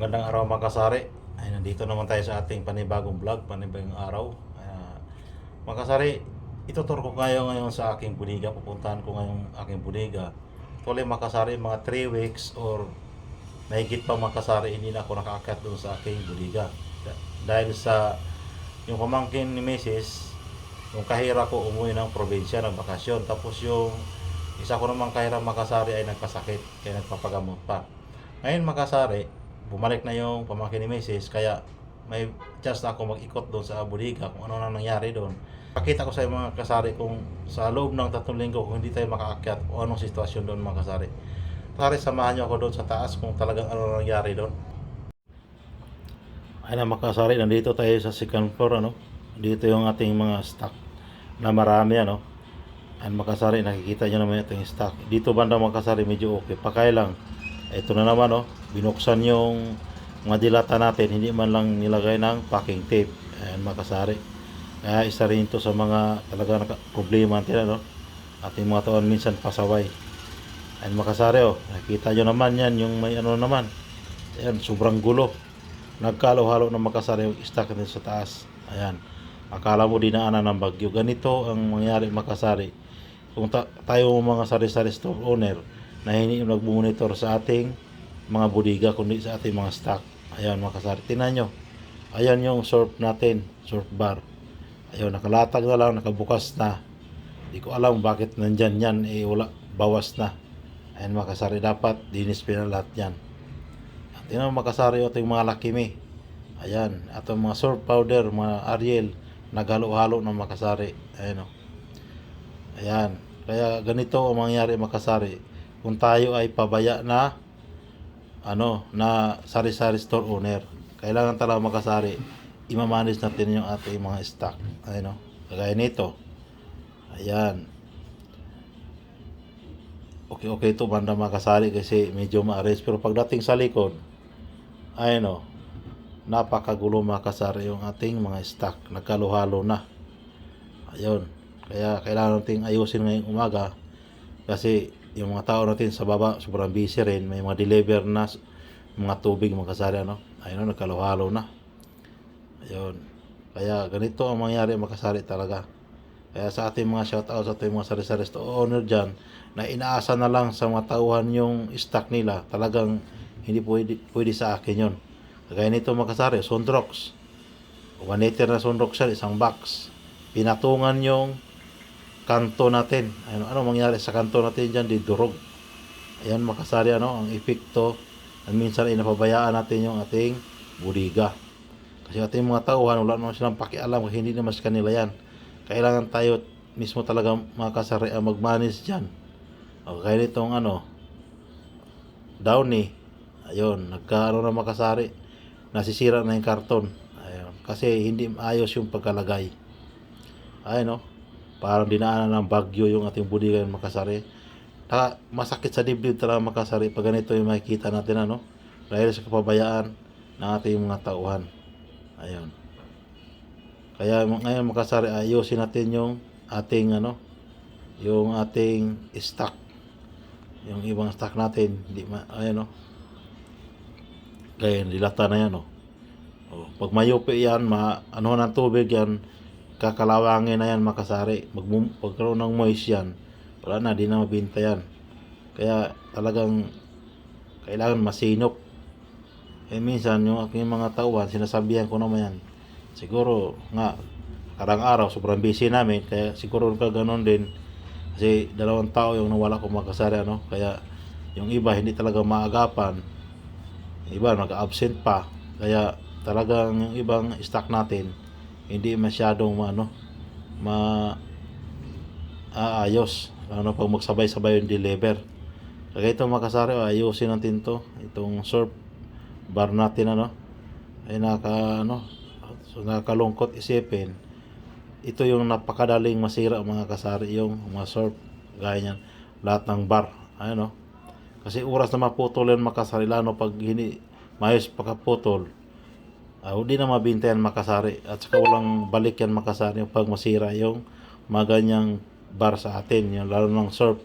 Magandang araw mga kasari. Ay, nandito naman tayo sa ating panibagong vlog, panibagong araw. Uh, mga kasari, itutur ko kayo ngayon sa aking budiga. Pupuntahan ko ngayon aking budiga. Tuloy mga kasari, mga 3 weeks or mahigit pa mga kasari, hindi na ako nakaakyat doon sa aking budiga. Da- Dahil sa yung pamangkin ni Mrs. Yung kahira ko umuwi ng probinsya ng bakasyon. Tapos yung isa ko namang kahira makasari ay nagkasakit kaya nagpapagamot pa. Ngayon makasari, bumalik na yung pamangkin ni Mrs. Kaya may chance na ako mag-ikot doon sa Budiga kung ano na nangyari doon. Pakita ko sa mga kasari kung sa loob ng tatlong linggo kung hindi tayo makaakyat o anong sitwasyon doon mga kasari. Kasari, samahan niyo ako doon sa taas kung talagang ano na nangyari doon. Ay na makasari, nandito tayo sa second floor ano. Dito yung ating mga stock na marami ano. Ay makasari, nakikita niyo naman ito yung stock. Dito banda makasari, medyo okay. Pakay lang. Ito na naman oh, binuksan yung mga dilata natin, hindi man lang nilagay ng packing tape. Ayan makasari. Kaya isa rin ito sa mga talaga naka, problema natin ano. Ating mga taon minsan pasaway. Ayan makasari oh, nakita nyo naman yan, yung may ano naman. Ayan, sobrang gulo. Nagkalo-halo na makasari yung stock natin sa taas. Ayan. Akala mo dinaanan ng bagyo. Ganito ang mangyari makasari. Kung ta- tayo mga sari-sari store owner na hindi yung nagbumonitor sa ating mga budiga kundi sa ating mga stock. Ayan mga kasari. Tingnan nyo. Ayan yung surf natin. Surf bar. Ayun, nakalatag na lang, nakabukas na. Di ko alam bakit nandyan yan. Eh, wala. Bawas na. Ayan mga kasari. Dapat dinis na lahat yan. Tingnan mo mga kasari yung ating mga lakimi. Ayan. At mga surf powder, mga Ariel, naghalo-halo ng makasari. Ayan o. Ayan. Kaya ganito ang mangyari makasari. Kung tayo ay pabaya na ano, na sari-sari store owner. Kailangan talaga makasari. Imamanage natin yung ating mga stock. Ayan o. Kagaya nito. Ayan. Okay, okay ito banda makasari kasi medyo maaris. Pero pagdating sa likod, ayan o. Napakagulo makasari yung ating mga stock. Nagkaluhalo na. Ayun. Kaya kailangan natin ayusin ngayong umaga kasi yung mga tao natin sa baba sobrang busy rin. May mga deliver na mga tubig mga kasari ano. Ayun, nagkaluhalo na. Ayun. Kaya ganito ang mangyari makasari talaga. Kaya sa ating mga shoutout sa ating mga sari-sari store owner dyan na inaasa na lang sa mga tauhan yung stock nila. Talagang hindi pwede, pwede sa akin yon. Kagaya nito makasari, Sundrox. 1 liter na Sundrox yan, isang box. Pinatungan yung kanto natin. Ano, ano mangyari sa kanto natin dyan? Di durog. Ayan makasari ano, ang epekto. At minsan ay napabayaan natin yung ating budiga. Kasi ating mga tauhan, wala naman silang pakialam kasi hindi naman kanila yan. Kailangan tayo mismo talaga mga kasari ang mag-manage dyan. O kaya nitong ano, downy. Ayun, nagkaano na makasari. Nasisira na yung karton. Ayun, kasi hindi ayos yung pagkalagay. Ayun no, parang dinaanan ng bagyo yung ating budigan makasari. Ta masakit sa dibdib talaga makasari pag ganito yung makikita natin ano. Dahil sa kapabayaan ng ating mga tauhan. Ayun. Kaya ngayon makasari ayusin natin yung ating ano, yung ating stock. Yung ibang stock natin, hindi ma, ayan no. Kaya dilata na yan oh. Oh, pag mayupi yan, ma, ano ng tubig yan, kakalawangin na yan makasari. Mag, pagkaroon ng moist yan, wala na, di na mabinta yan. Kaya talagang kailangan masinop. Eh minsan yung aking mga tauhan, sinasabihan ko naman yan. Siguro nga, karang araw, sobrang busy namin, kaya siguro ka ganon din. Kasi dalawang tao yung nawala ko makasari, ano? Kaya yung iba hindi talaga maagapan. Iba nag-absent pa. Kaya talagang yung ibang stock natin hindi masyadong ano ma aayos ano pag magsabay-sabay yung deliver. Kaya ito makasari ayusin natin to. Itong surf bar natin ano ay naka ano so nakakalungkot isipin ito yung napakadaling masira mga kasari yung mga surf gaya niyan lahat ng bar. Ano kasi oras na maputol yan makasari lalo pag hindi mayos pagkaputol Ah, hindi na mabinta yan makasari. At saka walang balik yan makasari pag masira yung mga ganyang bar sa atin yung lalo ng surf.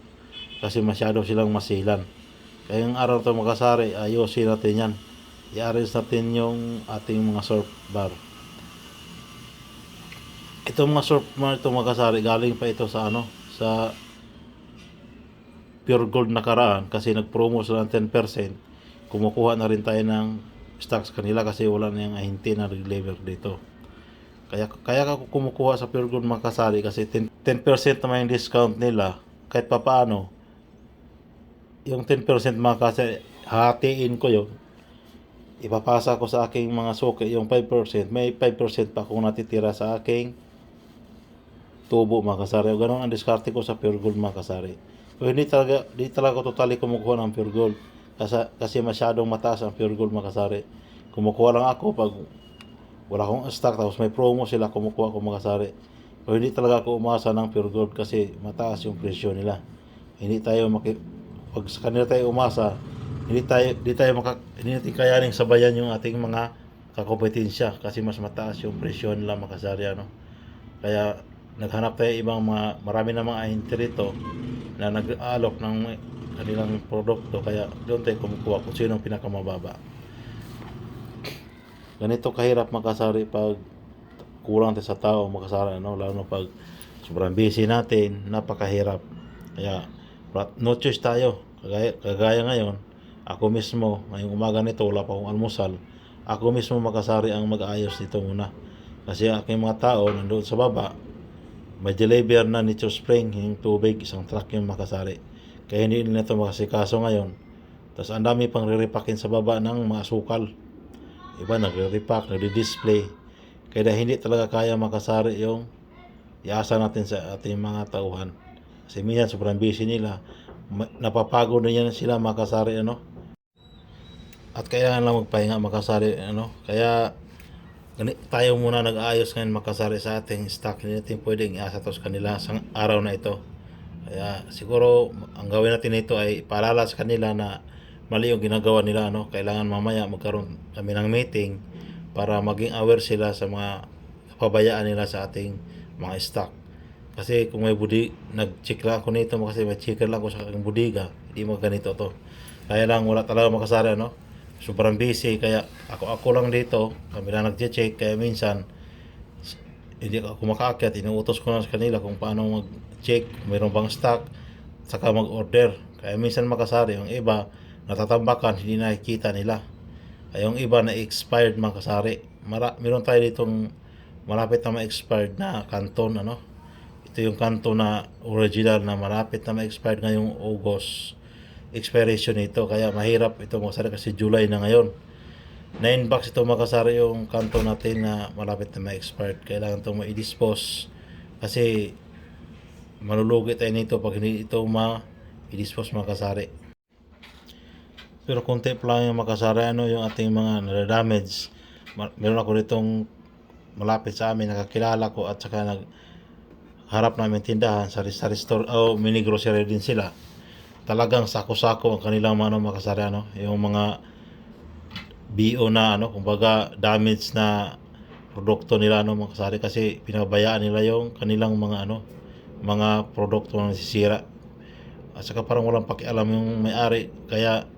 Kasi masyado silang masilan. Kaya yung araw to makasari ayusin natin yan. I-arrange natin yung ating mga surf bar. Ito mga surf bar ito mga kasari, galing pa ito sa ano, sa Pure Gold nakaraan kasi nag-promo sila ng 10%. Kumukuha na rin tayo ng stocks kanila kasi wala na yung ahinti na deliver dito. Kaya kaya ako kumukuha sa Pure Gold mga kasari kasi 10%, 10% naman yung discount nila kahit pa paano yung 10% mga kasari hatiin ko yun ipapasa ko sa aking mga suki yung 5%, may 5% pa kung natitira sa aking tubo mga kasari. O ganun ang diskarte ko sa pure gold mga kasari. Pero hindi talaga, hindi talaga totally kumukuha ng pure gold. Kasi, kasi masyadong mataas ang pure gold mga kasari. Kumukuha lang ako pag wala akong stock tapos may promo sila kumukuha ko mga kasari. Pero hindi talaga ako umasa ng pure gold kasi mataas yung presyo nila. Hindi tayo maki, pag sa kanila tayo umasa, hindi tayo hindi tayo maka, hindi natin kayaning sabayan yung ating mga kakompetensya kasi mas mataas yung presyo nila makasari ano. Kaya naghanap tayo ibang mga marami na mga ahente rito na nag-aalok ng kanilang produkto kaya doon tayo kumukuha kung sino ang pinakamababa. Ganito kahirap makasari pag kulang tayo sa tao makasari ano lalo pag sobrang busy natin napakahirap. Kaya no choice tayo. Kagaya, kagaya ngayon, ako mismo, ngayong umaga nito, wala pa akong almusal. Ako mismo makasari ang mag-ayos nito muna. Kasi aking mga tao, nandoon sa baba, may deliver na Nature Spring, yung tubig, isang truck yung makasari. Kaya hindi nila ito makasikaso ngayon. Tapos ang dami pang re-repackin sa baba ng mga sukal. Iba nagre-repack, nagre-display. Kaya hindi talaga kaya makasari yung iasa natin sa ating mga tauhan. Kasi minsan sobrang busy nila. Napapagod na yan sila makasari ano. At kaya lang magpahinga makasari ano. Kaya tayo muna nag-ayos ngayon makasari sa ating stock. Hindi natin pwedeng iasa to sa kanila sa araw na ito. Kaya siguro ang gawin natin ito ay paalala sa kanila na mali yung ginagawa nila ano. Kailangan mamaya magkaroon kami ng meeting para maging aware sila sa mga kapabayaan nila sa ating mga stock. Kasi kung may budi, nag-check lang ako nito kasi may checker lang ako sa aking budiga. Hindi mo ganito to. Kaya lang wala talaga makasara no. Sobrang busy kaya ako ako lang dito. Kami lang nag-check kaya minsan hindi ako makaakyat. Inuutos ko na sa kanila kung paano mag-check, mayroon bang stock, saka mag-order. Kaya minsan makasari. Yung iba, natatambakan, hindi nakikita nila. Ay, yung iba na expired mga kasari. Mara, meron tayo ditong malapit na ma-expired na kanton ano. Ito yung kanto na original na malapit na ma-expired ngayong August expiration nito. Kaya mahirap ito makasari kasi July na ngayon. 9 bucks ito makasari yung kanto natin na malapit na ma-expired. Kailangan itong ma-dispose kasi malulugi tayo nito pag hindi ito ma-dispose makasari. Pero konti pa lang yung makasari ano yung ating mga na-damage Ma- meron ako ditong malapit sa amin nakakilala ko at saka nag harap namin tindahan sa, sa restore o mini grocery din sila talagang sako-sako ang kanilang mga ano, makasari ano yung mga BO na ano kumbaga damage na produkto nila ano makasari kasi pinabayaan nila yung kanilang mga ano mga produkto na nasisira. At saka parang walang pakialam yung may-ari. Kaya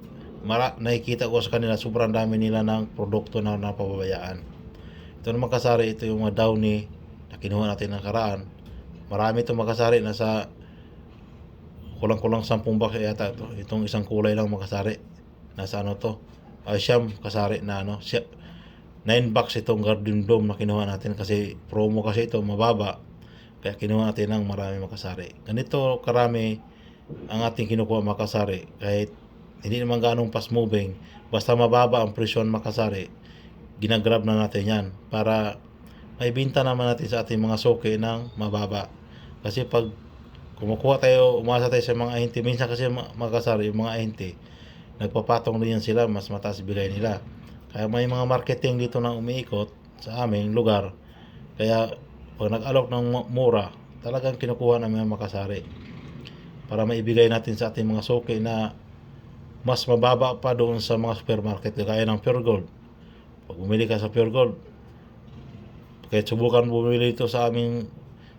mara nakikita ko sa kanila sobrang dami nila ng produkto na napababayaan ito naman kasari ito yung mga downy na kinuha natin ng karaan marami itong makasari nasa kulang-kulang 10 box yata ito itong isang kulay lang makasari. Nasa ano to? Ay siyam kasari na ano? Siya 9 bucks itong garden dome na kinuha natin kasi promo kasi ito mababa. Kaya kinuha natin ng marami makasari. Ganito karami ang ating kinukuha makasari. Kahit hindi naman ganong fast moving basta mababa ang presyon makasari ginagrab na natin yan para may binta naman natin sa ating mga suki ng mababa. Kasi pag kumukuha tayo, umasa tayo sa mga ahente, minsan kasi ma- makasari yung mga ahente, nagpapatong din sila, mas mataas bigay nila. Kaya may mga marketing dito na umiikot sa aming lugar. Kaya pag nag-alok ng mu- mura, talagang kinukuha namin ang makasari. Para maibigay natin sa ating mga suki na mas mababa pa doon sa mga supermarket kaya ng Pure Gold. Pag bumili ka sa Pure Gold, kahit subukan bumili ito sa aming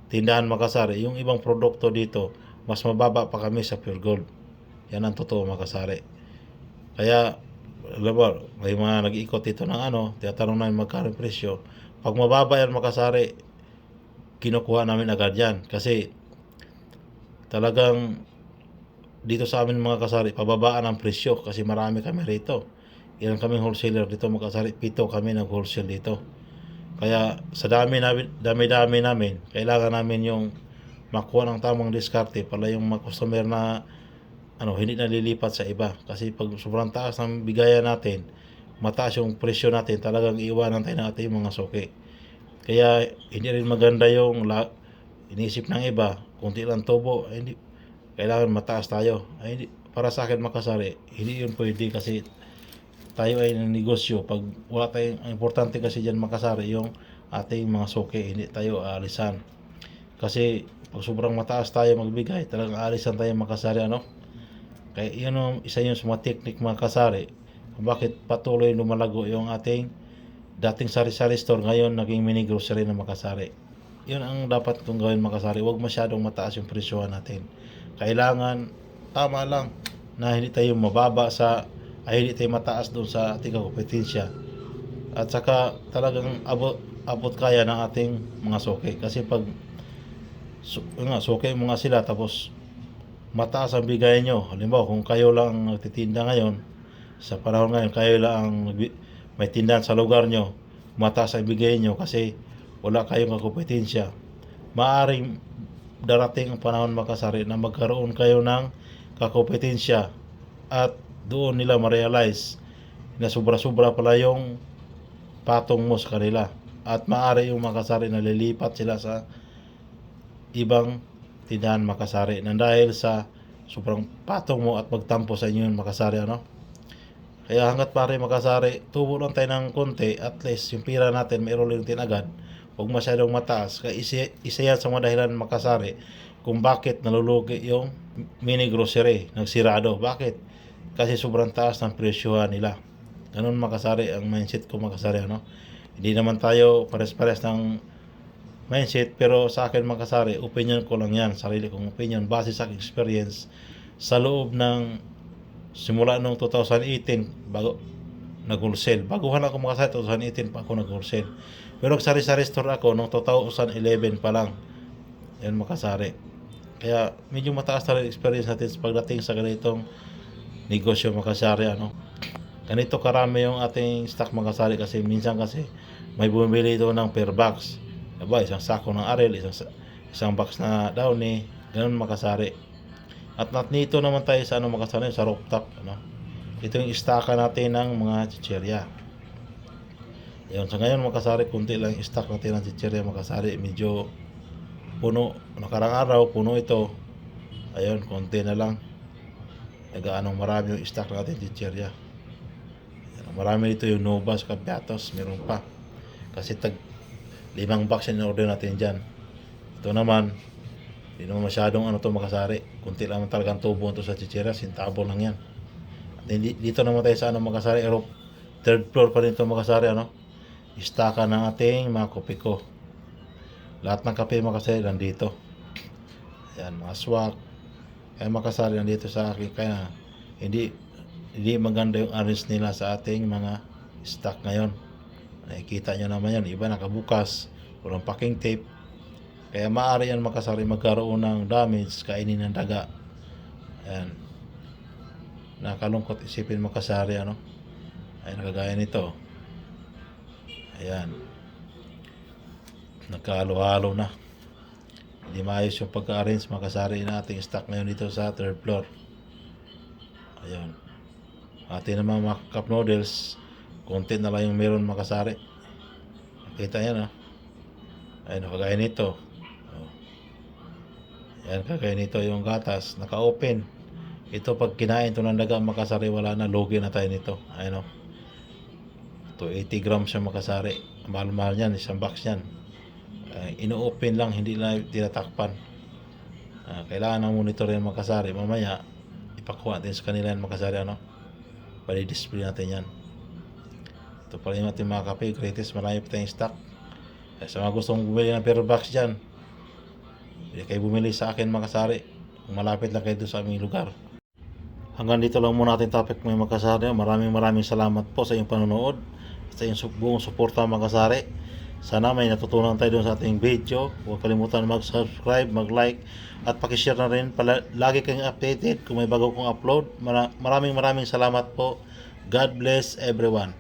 tindahan Makasari, yung ibang produkto dito, mas mababa pa kami sa Pure Gold. Yan ang totoo Makasari. Kaya, alam mo, may mga nag-iikot dito ng ano, tinatanong namin magkano presyo. Pag mababa yan makasari, kinukuha namin agad yan. Kasi talagang dito sa amin mga kasari, pababaan ang presyo kasi marami kami rito. Ilan kaming wholesaler dito mga kasari, pito kami nag-wholesale dito. Kaya sa dami namin, dami-dami namin, kailangan namin yung makuha ng tamang diskarte pala yung mga customer na ano, hindi nalilipat sa iba. Kasi pag sobrang taas ng bigayan natin, mataas yung presyo natin, talagang iiwanan tayo natin yung mga suki. Kaya hindi rin maganda yung la, inisip ng iba, kunti lang tubo, hindi, kailangan mataas tayo. Ay, hindi, para sa akin makasari, hindi yun pwede kasi tayo ay negosyo. Pag wala tayong, ang importante kasi dyan makasari, yung ating mga suki, hindi tayo aalisan. Kasi pag sobrang mataas tayo magbigay, talagang aalisan tayo makasari, ano? Kaya yun ang isa yun sa mga technique mga kasari bakit patuloy lumalago yung ating dating sari-sari store ngayon naging mini grocery na makasari. Yun ang dapat kong gawin makasari. Huwag masyadong mataas yung presyohan natin. Kailangan tama lang na hindi tayo mababa sa ay hindi tayo mataas doon sa ating kompetensya. At saka talagang abot, abot kaya ng ating mga suki. Kasi pag yun nga, suki mo nga sila tapos mataas ang bigay nyo. Halimbawa, kung kayo lang ang nagtitinda ngayon, sa panahon ngayon, kayo lang ang may tindahan sa lugar nyo, mataas ang bigay nyo kasi wala kayong kompetensya. Maaring darating ang panahon makasari na magkaroon kayo ng kakompetensya at doon nila ma-realize na sobra-sobra pala yung patong mo sa kanila. At maaari yung makasari na lilipat sila sa ibang tindahan makasari. Na dahil sa sobrang patong mo at magtampo sa inyo yung makasari ano? Kaya hanggat pare makasari tubo lang tayo ng konti at least yung pira natin mayroon lang tinagad huwag masyadong mataas. Kaya isa, isa yan sa mga dahilan makasari kung bakit nalulugi yung mini grocery nagsirado. Bakit kasi sobrang taas ng presyohan nila. Ganun makasari ang mindset ko makasari ano? Hindi naman tayo pares-pares ng mindset pero sa akin makasari opinion ko lang yan sarili kong opinion base sa experience sa loob ng simula nung 2018 bago nag-wholesale. Baguhan ako makasari 2018 pa ako nag-wholesale. Pero nagsari-sari store ako nung 2011 pa lang yan makasari. Kaya medyo mataas rin experience natin pagdating sa ganitong negosyo makasari ano ganito karami yung ating stock makasari kasi minsan kasi may bumibili ito ng per box Diba, isang sako ng arel, isang, sa- isang box na downy, ganun makasari. At nat nito naman tayo sa ano makasari, sa rooftop. Ano? Ito yung istaka natin ng mga chicherya. Ayun, sa ngayon makasari, kunti lang stock natin ng chicherya makasari. Medyo puno, nakarang araw, puno ito. Ayun, konti na lang. Nagaanong marami yung stock natin chicherya. Marami dito yung Novas, Capiatos, meron pa. Kasi tag limang box in order natin dyan. Ito naman, hindi naman masyadong ano to makasari. Kunti lang talagang tubo ito sa chichira, sintabo lang yan. At dito naman tayo sa ano makasari, pero third floor pa rin ito makasari, ano? Istaka ng ating mga kopi ko. Lahat ng kape makasari nandito. Yan, mga swak. Kaya makasari nandito sa akin. Kaya hindi hindi maganda yung arrange nila sa ating mga stock ngayon. Nakikita nyo naman yan. Iba nakabukas. Walang packing tape. Kaya maaari yan makasari magkaroon ng damage, kainin ng daga. Ayan. Nakalungkot isipin makasari ano. Ay nakagaya nito. Ayan. Nagkahalo-halo na. Hindi maayos yung pagka-arrange makasari nating stock ngayon dito sa third floor. Ayan. Atin naman mga cup noodles, konti na lang yung meron makasari. Nakita yan ah. Ayun, kagaya nito. Oh. Yan, kagaya nito yung gatas, naka-open. Ito pag kinain to ng daga makasari, wala na, lugi na tayo nito. Ayun oh. To 80 grams yung makasari. Mahal-mahal yan, isang box yan. Ay, ino-open lang, hindi lang tinatakpan. Ah, kailangan ng monitor yan makasari. Mamaya, ipakuha din sa kanila yan makasari, ano? Pali-display natin yan. Ito pala yung ating mga kape, greatest, marami pa tayong stock. Kaya sa mga gustong bumili ng per box dyan, hindi kayo bumili sa akin. Kung malapit lang kayo doon sa aming lugar. Hanggang dito lang muna ating topic mga magkasari. Maraming maraming salamat po sa inyong panonood sa inyong su- buong suporta mga magkasari. Sana may natutunan tayo sa ating video. Huwag kalimutan mag-subscribe, mag-like at pakishare na rin. Pala, lagi kayong updated kung may bago kong upload. Mara- maraming maraming salamat po. God bless everyone.